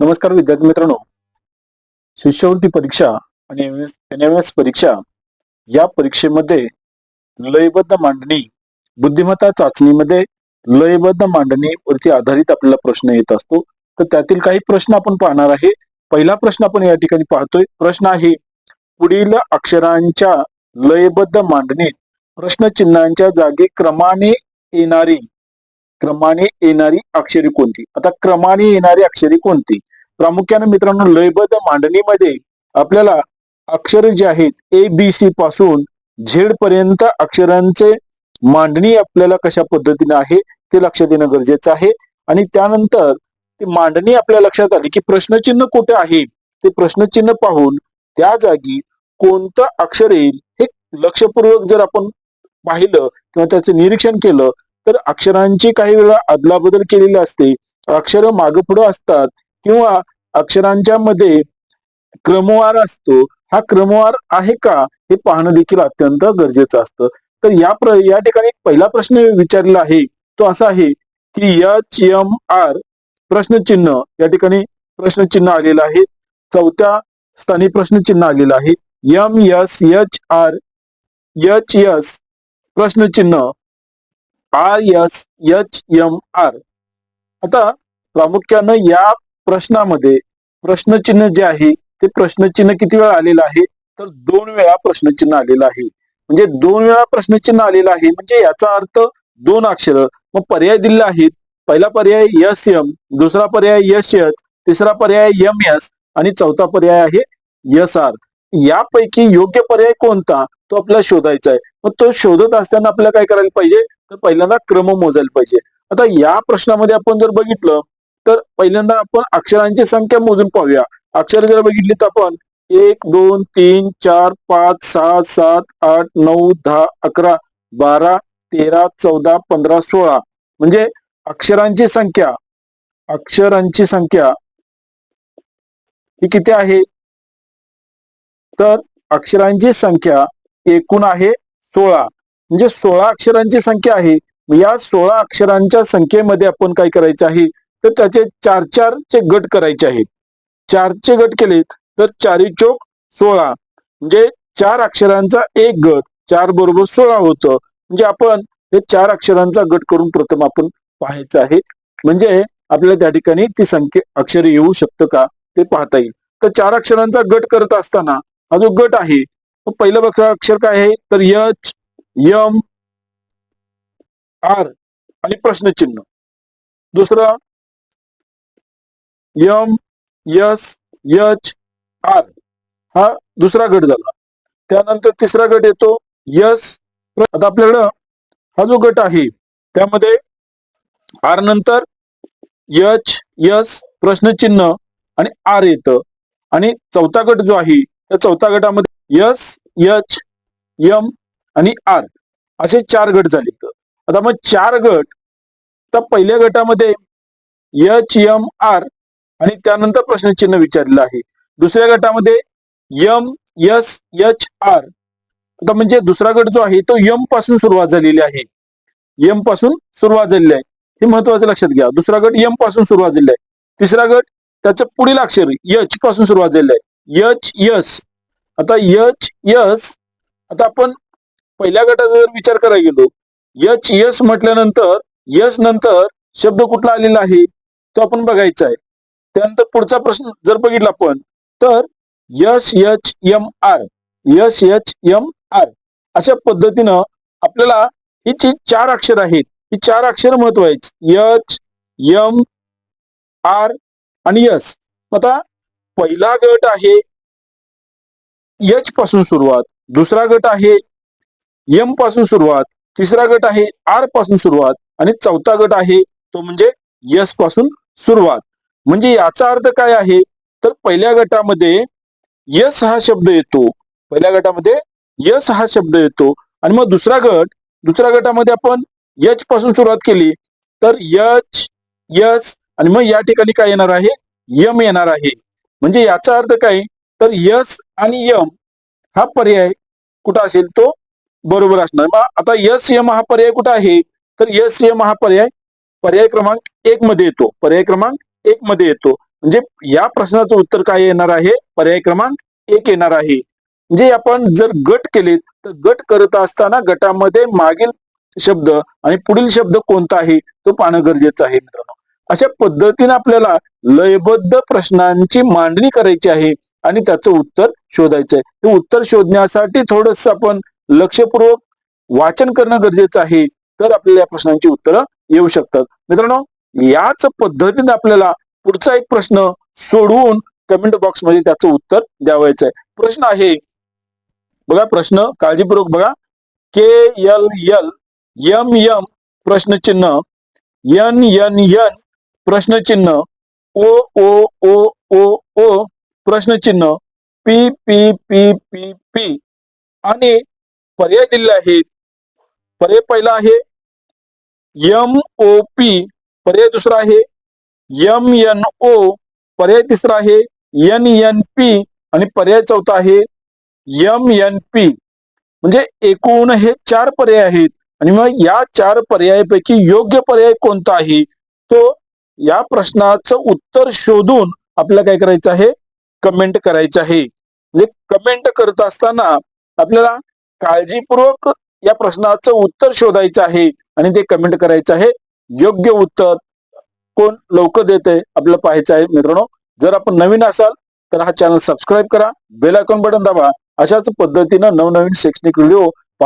नमस्कार विद्यार्थी मित्रांनो. शिष्यवृत्ती परीक्षा आणि एन एम एस परीक्षा या परीक्षेमध्ये लयबद्ध मांडणी बुद्धिमत्ता चाचणीमध्ये लयबद्ध मांडणीवरती आधारित आपल्याला प्रश्न येत असतो. तर त्यातील काही प्रश्न आपण पाहणार आहे. पहिला प्रश्न आपण या ठिकाणी पाहतोय. प्रश्न आहे पुढील अक्षरांच्या लयबद्ध मांडणीत प्रश्नचिन्हांच्या जागी क्रमाने येणारी क्रमाने येणारी अक्षरे कोणती? आता क्रमाने येणारी अक्षरे कोणती? प्रामुख्याने मित्रांनो लयबद्ध मांडणीमध्ये आपल्याला अक्षर जे आहेत ए बी सी पासून झेड पर्यंत अक्षरांचे मांडणी आपल्याला कशा पद्धतीने आहे ते लक्षात येणं गरजेचं आहे. आणि त्यानंतर ती मांडणी आपल्या लक्षात आली की प्रश्नचिन्ह कुठे आहे ते प्रश्नचिन्ह पाहून त्या जागी कोणतं अक्षर येईल हे लक्षपूर्वक जर आपण पाहिलं किंवा त्याचं निरीक्षण केलं तर अक्षरांची काही वेळा अदलाबदल केलेली असते. अक्षर मागपुढं असतात. किंवा अक्षरांच्या मध्ये क्रमवार असतो हा क्रमवार आहे का हे पाहणं देखील अत्यंत गरजेचं असतं. तर या प्र या ठिकाणी पहिला प्रश्न विचारलेला आहे. तो असा आहे की एच एम आर प्रश्नचिन्ह या ठिकाणी प्रश्नचिन्ह आलेलं आहे. चौथ्या स्थानी प्रश्नचिन्ह आलेलं आहे. M S H R H S प्रश्नचिन्ह. R S H M R. आता प्रामुख्यानं या प्रश्नामध्ये प्रश्नचिन्ह जे आहे ते प्रश्नचिन्ह किती वेळा आलेलं आहे? तर दोन वेळा प्रश्नचिन्ह आलेलं आहे. म्हणजे दोन वेळा प्रश्नचिन्ह आलेलं आहे म्हणजे याचा अर्थ दोन अक्षर. मग पर्याय दिले आहेत पहिला पर्याय यस एम दुसरा पर्याय यश एच तिसरा पर्याय यम एस आणि चौथा पर्याय आहे यस आर. यापैकी योग्य पर्याय कोणता? तो आपल्याला शोधायचा आहे. मग तो शोधत असताना आपल्याला काय करायला पाहिजे? तर पहिल्यांदा क्रम मोजायला पाहिजे. आता या प्रश्नामध्ये आपण जर बघितलं तर पहिल्यांदा आपण अक्षरांची संख्या मोजून पाहूया. अक्षर जर बघितली तर आपण एक दोन तीन चार पाच सहा सात आठ नऊ दहा अकरा बारा तेरा चौदा पंधरा सोळा. म्हणजे अक्षरांची संख्या अक्षरांची संख्या ही किती आहे? तर अक्षरांची संख्या एकूण आहे सोळा. म्हणजे सोळा अक्षरांची संख्या आहे. या सोळा अक्षरांच्या संख्येमध्ये आपण काय करायचं आहे? तर त्याचे चार चार चे गट करायचे आहेत. चारचे गट केलेत तर चारी चोक सोळा. म्हणजे चार अक्षरांचा एक गट चार बरोबर सोळा होतं. म्हणजे आपण हे चार अक्षरांचा गट करून प्रथम आपण पाहायचं आहे. म्हणजे आपल्याला त्या ठिकाणी ती संख्या अक्षर येऊ शकतं का ते पाहता येईल. तर चार अक्षरांचा गट करत असताना हा जो गट आहे तो पहिलं बघा अक्षर काय आहे? तर यच यम आर आणि प्रश्नचिन्ह. दुसरं यम यस यच आर. हा दुसरा गट झाला. त्यानंतर तिसरा गट येतो यस. आता आपल्याकडं हा जो गट आहे त्यामध्ये आर नंतर यच यस प्रश्नचिन्ह आणि आर येतं. आणि चौथा गट जो आहे त्या चौथा गटामध्ये यस यच यम आणि आर असे चार गट झाले आता मग चार गट तर पहिल्या गटामध्ये यच यम आर आणि त्यानंतर प्रश्नचिन्ह विचारलेलं आहे. दुसऱ्या गटामध्ये यम यस एच आर आता म्हणजे दुसरा गट जो आहे तो यमपासून सुरुवात झालेली आहे. यमपासून सुरुवात झालेली आहे. हे महत्वाचं लक्षात घ्या. दुसरा गट यमपासून सुरुवात झालेला आहे. तिसरा गट त्याचं पुढील अक्षर यच पासून सुरुवात झालेलं आहे. यच यस आता यच यस आता आपण पहिल्या गटाचा जर विचार करायला गेलो यच यस म्हटल्यानंतर यस नंतर शब्द कुठला आलेला आहे? तो आपण बघायचा आहे. त्यानंतर पुढचा प्रश्न जर बघितला आपण तर S H M R S H M R अशा पद्धतीनं आपल्याला ही जी चार अक्षर आहेत ही चार अक्षर महत्वाची यच यम आर आणि यस आता पहिला गट आहे यच पासून सुरुवात दुसरा गट आहे यमपासून सुरुवात तिसरा गट आहे आरपासून सुरुवात आणि चौथा गट आहे तो म्हणजे यसपासून सुरुवात. म्हणजे याचा अर्थ काय आहे? तर पहिल्या गटामध्ये यस हा शब्द येतो. पहिल्या गटामध्ये यस हा शब्द येतो. आणि मग दुसरा गट दुसऱ्या गटामध्ये आपण यच पासून सुरुवात केली. तर यच यस आणि मग या ठिकाणी काय येणार आहे? यम येणार आहे. म्हणजे याचा अर्थ काय? तर यस आणि यम हा पर्याय कुठं असेल? तो बरोबर असणार. मग आता यस यम हा पर्याय कुठं आहे? तर यस यम हा पर्याय पर्याय क्रमांक एक मध्ये येतो. पर्याय क्रमांक एक मध्ये येतो. म्हणजे या प्रश्नाचं उत्तर काय येणार आहे? पर्याय क्रमांक एक येणार आहे. म्हणजे आपण जर गट केले तर गट करत असताना गटामध्ये मागील शब्द आणि पुढील शब्द कोणता आहे? तो पाहणं गरजेचं आहे मित्रांनो. अशा पद्धतीने आपल्याला लयबद्ध प्रश्नांची मांडणी करायची आहे आणि त्याचं उत्तर शोधायचं आहे. ते उत्तर शोधण्यासाठी थोडस आपण लक्षपूर्वक वाचन करणं गरजेचं आहे. तर आपल्याला या प्रश्नांची उत्तरं येऊ शकतात. मित्रांनो याच पद्धतीने आपल्याला पुढचा एक प्रश्न सोडवून कमेंट बॉक्समध्ये त्याचं उत्तर द्यावायचं आहे प्रश्न आहे बघा प्रश्न काळजीपूर्वक बघा. K L L M M प्रश्नचिन्ह. एन एन एन प्रश्नचिन्ह. O O O O O प्रश्नचिन्ह. P P P P P. आणि पर्याय दिलेले आहेत. पर्याय पहिला आहे एम ओ पी. पर्याय दुसरा आहे. एम एन ओ पर्याय तिसरा आहे. एन एन पी आणि पर्याय चौथा आहे. एम एन पी म्हणजे एकूण हे चार पर्याय आहेत. आणि मग या चार पर्यायापैकी योग्य पर्याय कोणता आहे? तो या प्रश्नाचं उत्तर शोधून आपल्याला काय करायचं आहे? कमेंट करायचं आहे. म्हणजे कमेंट करत असताना आपल्याला काळजीपूर्वक या प्रश्नाचं उत्तर शोधायचं आहे. आणि ते कमेंट करायचं आहे. योग्य उत्तर कोण लवकर देते आपल्याला पाहायचं आहे मित्रांनो. जर आपण नवीन असाल तर हा चॅनल सबस्क्राईब करा बेल आयकॉन बटन दाबा. अशाच पद्धतीनं नवनवीन शैक्षणिक व्हिडिओ